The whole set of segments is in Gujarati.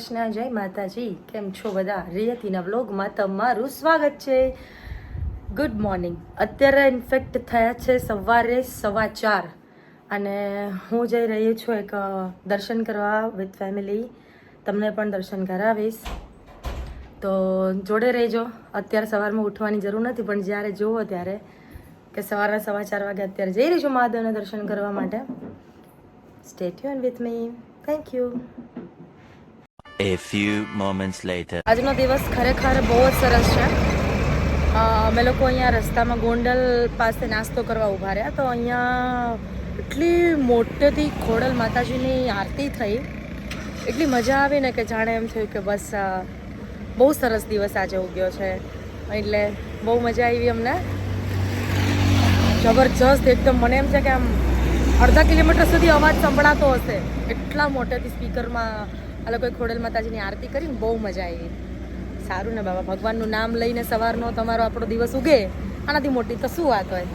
કૃષ્ણ જય માતાજી. કેમ છો બધા? રિયતીના વ્લોગમાં તમારું સ્વાગત છે. ગુડ મોર્નિંગ અત્યારે ઇન્ફેક્ટ થયા છે સવારે સવા ચાર. અને હું જઈ રહી છું એક દર્શન કરવા વિથ ફેમિલી તમને પણ દર્શન કરાવીશ. તો જોડે રહેજો. અત્યારે સવારમાં ઉઠવાની જરૂર નથી, પણ જ્યારે જુઓ ત્યારે કે સવારના સવા ચાર વાગે અત્યારે જઈ રહી છું મહાદેવના દર્શન કરવા માટે. State you and with me thank you A few moments later. આજનો દિવસ ખરેખર બહુ જ સરસ છે. અમે લોકો અહીંયા રસ્તામાં ગોંડલ પાસે નાસ્તો કરવા ઊભા રહ્યા તો અહીંયા એટલી મોટેથી ખોડલ માતાજીની આરતી થઈ. એટલી મજા આવી ને કે જાણે એમ થયું કે બસ બહુ સરસ દિવસ આજે ઉગ્યો છે. એટલે બહુ મજા આવી અમને. જબરજસ્ત એકદમ મને એમ છે કે આમ અડધા કિલોમીટર સુધી અવાજ સંભળાતો હશે. એટલા મોટેથી સ્પીકરમાં આ લોકોએ ખોડલ માતાજીની આરતી કરીને બહુ મજા આવી. સારું ને બાબા, ભગવાનનું નામ લઈને સવારનો તમારો આપણો દિવસ ઉગે. આનાથી મોટી તો શું વાત હોય?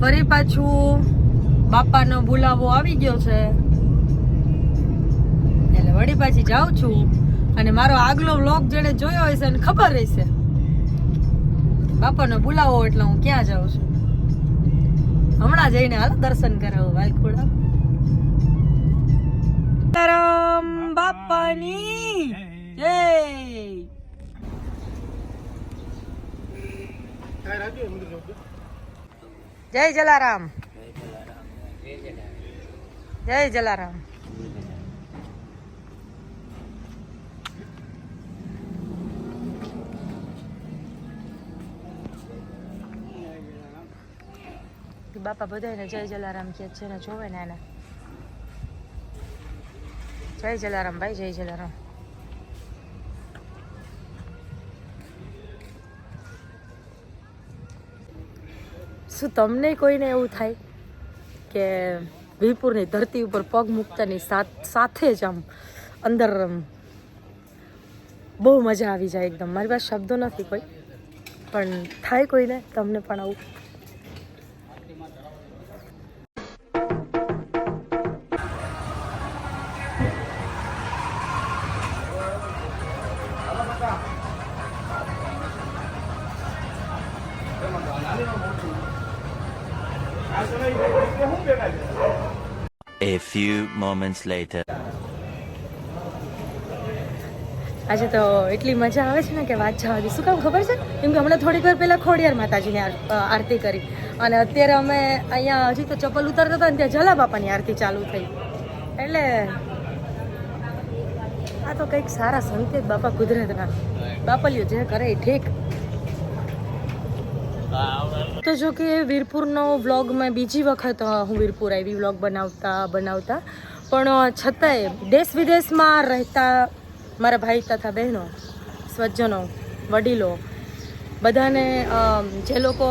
ફરી પાછું બાપાનો બોલાવો આવી ગયો છે. એટલે વળી પાછી જાઉં છું. અને મારો આગલો વ્લોગ જેણે જોયો હશે એને ખબર રહેશે બાપાનો બોલાવો એટલે હું ક્યાં જાઉં છું? હમણાં જઈને હાલ દર્શન કરાવું, વાલખોડા. રામ બાપાની જય જય જલારામ જય જલારામ બાપા બધાને જય જલારામ કે છે ને જોવે ને એને જય જલારામ, ભાઈ જય જલારામ. શું તમને કોઈને એવું થાય કે વીરપુરની ધરતી ઉપર પગ મૂકતાની સાથે જ આમ અંદર બહુ મજા આવી જાય એકદમ. મારી પાસે શબ્દો નથી કોઈ, પણ થાય કોઈને, તમને પણ આવું. A few moments later. આજે તો એટલી મજા આવે છે ને કે વાત જવા શું કામ ખબર છે? કેમ કે હમણાં થોડીક વાર પહેલાં ખોડિયાર માતાજીની આરતી કરી. અને અત્યારે અમે અહીંયા હજી તો ચપ્પલ ઉતારતા હતા ને ત્યાં જલા બાપાની આરતી ચાલુ થઈ. એટલે આ તો કંઈક સારા સંકેત બાપા કુદરતના. બાપલિયો જે કરે એ ઠીક. તો જો કે વીરપુરનો વ્લોગ મેં બીજી વખત હું વીરપુર આવી વ્લોગ બનાવતા બનાવતા. પણ છતાંય દેશ વિદેશમાં રહેતા મારા ભાઈ તથા બહેનો, સ્વજનો, વડીલો બધાને જે લોકો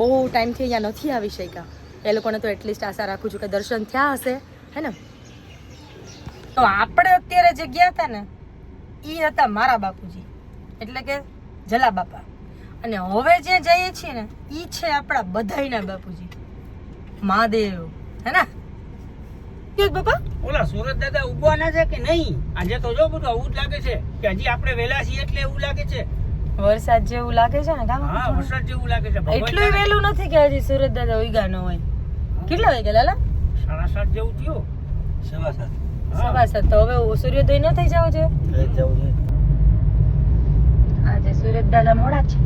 બહુ ટાઈમથી અહીંયા નથી આવી શક્યા, એ લોકોને તો એટલીસ્ટ આશા રાખું છું કે દર્શન થયા હશે, હે ને? તો આપણે અત્યારે જે ગયા હતા ને એ હતા મારા બાપુજી. એટલે કે જલા બાપા. અને હવે જે જઈએ છીએ ને એ છે આપણા બધાયના બાપુજી. મહાદેવ હે ને? કેક બાપા? ઓલા સુરત દાદા ઉગવાના છે કે નહીં? આજે તો જો બધું આવું જ લાગે છે કે હજી આપણે વહેલા છીએ એટલે એવું લાગે છે. વરસાદ જેવું લાગે છે ને કામ હા વરસાદ જેવું લાગે છે. એટલું વેલું વહેલું નથી કે હજી સુરત દાદા ઉગ્યા ન હોય. કેટલા વાગે લાલા? સાડા સાત જેવું થયું. સવા સાત. સવા સાત. તો હવે સૂર્યોદય ન થઈ જાવ જોઈએ? થઈ જવું છે આજે સુરત દાદા મોડા છે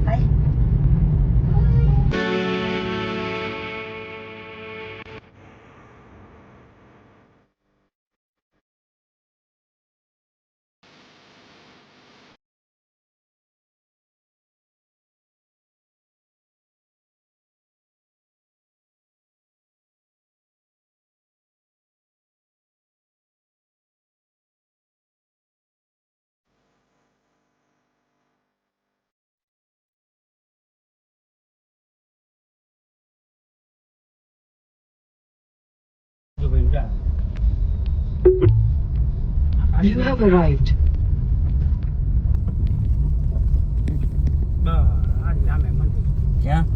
You have arrived. બસ, આ જ સામે મંદિર. ક્યાં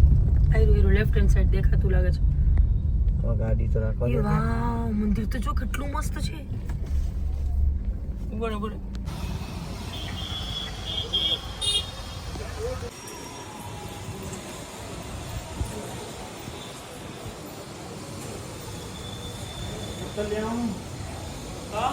આયરું આયરું લેફ્ટ હેન્ડ સાઈડ દેખાતું લાગે છે તો ગાડી તો રાખવા એ દે ને. વાવ મંદિર તો જો કેટલું મસ્ત છે ઊભો રહે, ઊભો રહે. આ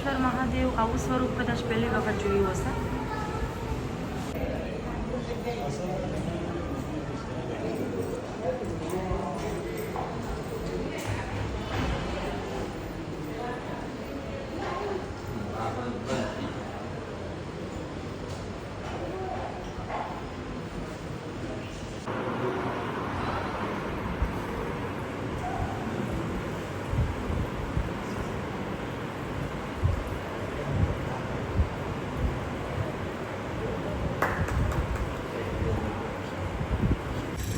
સિદ્ધેશ્વર મહાદેવ આવું સ્વરૂપ કદાચ પહેલી વખત જોયું હશે?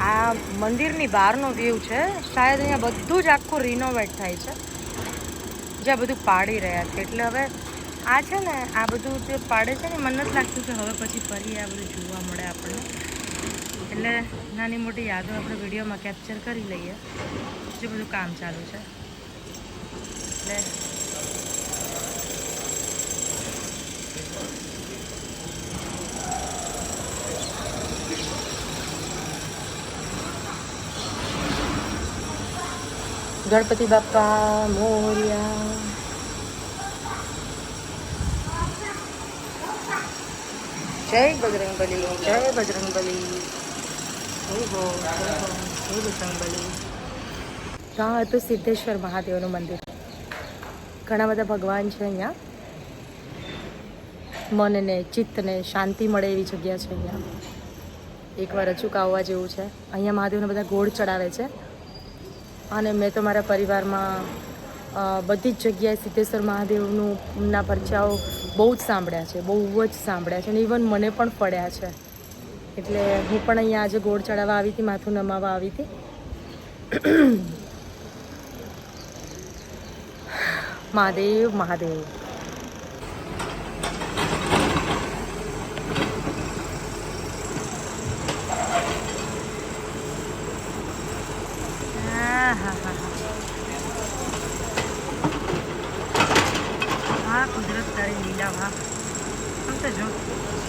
આ મંદિરની બહારનો વ્યૂ છે. શાયદ અહીંયા બધું જ આખું રિનોવેટ થાય છે. જ્યાં બધું પાડી રહ્યા છે. એટલે હવે આ છે ને, આ બધું જે પાડે છે ને, મને નથી લાગતું કે હવે પછી ફરી આ બધું જોવા મળે આપણને. એટલે નાની મોટી યાદો આપણે વિડીયોમાં કેપ્ચર કરી લઈએ. જે બધું કામ ચાલુ છે. એટલે ગણપતિ બાપ્પા મોર્યા. જય બજરંગબલી જય બજરંગબલી. જય બજરંગબલી. તો હતું સિદ્ધેશ્વર મહાદેવનું મંદિર. ઘણા બધા ભગવાન છે અહીંયા. મનને, ચિત્તને શાંતિ મળે એવી જગ્યા છે અહીંયા. એકવાર અચૂક આવવા જેવું છે. અહીંયા મહાદેવને બધા ગોળ ચડાવે છે. અને મેં તો મારા પરિવારમાં બધી જ જગ્યાએ સિદ્ધેશ્વર મહાદેવનું ના પરચાઓ બહુ જ સાંભળ્યા છે, બહુ જ સાંભળ્યા છે અને ઇવન મને પણ પડ્યા છે. એટલે હું પણ અહીંયા આજે ગોળ ચડાવવા આવી હતી, માથું નમાવા આવી હતી. Mahadev Mahadev. Carinilha lá. Vamos junto.